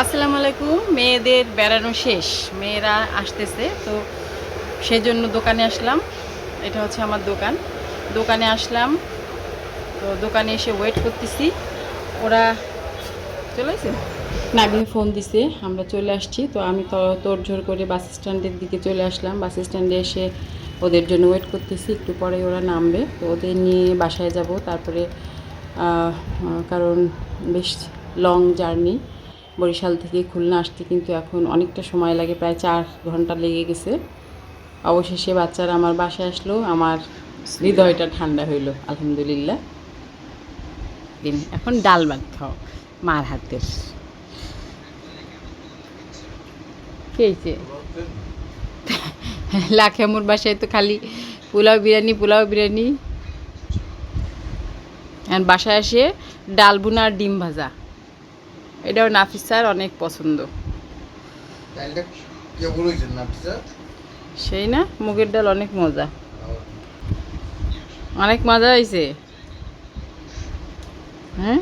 আসসালামু আলাইকুম। মেয়েদের বেড়ানো শেষ। মেয়েরা আসতেছে, তো সেই জন্য দোকানে আসলাম। এটা হচ্ছে আমার দোকান। দোকানে আসলাম, তো দোকানে এসে ওয়েট করতেছি। ওরা চলে নাবিন ফোন দিছে, আমরা চলে আসছি। তো আমি তোড়ঝোড় করে বাস স্ট্যান্ডের দিকে চলে আসলাম। বাস স্ট্যান্ডে এসে ওদের জন্য ওয়েট করতেছি। একটু পরে ওরা নামবে, তো ওদের নিয়ে বাসায় যাব। তারপরে কারণ বেশ লং জার্নি বরিশাল থেকে খুলনা আসতে কিন্তু এখন অনেকটা সময় লাগে, প্রায় চার ঘণ্টা লেগে গেছে। অবশেষে বাচ্চারা আমার বাসায় আসলো, আমার হৃদয়টা ঠান্ডা হইল, আলহামদুলিল্লাহ। দিন, এখন ডাল ভাত খাও, মার হাতের। খেয়েছে লাখেমুর বাসায় তো খালি পোলাও বিরিয়ানি পোলাও বিরিয়ানি। আর বাসায় আসে ডাল বুনা আর ডিম ভাজা। এটাও নাফিস স্যার অনেক পছন্দ। সেই না মুগের ডাল অনেক মজা। অনেক মজা হয়েছে হ্যাঁ?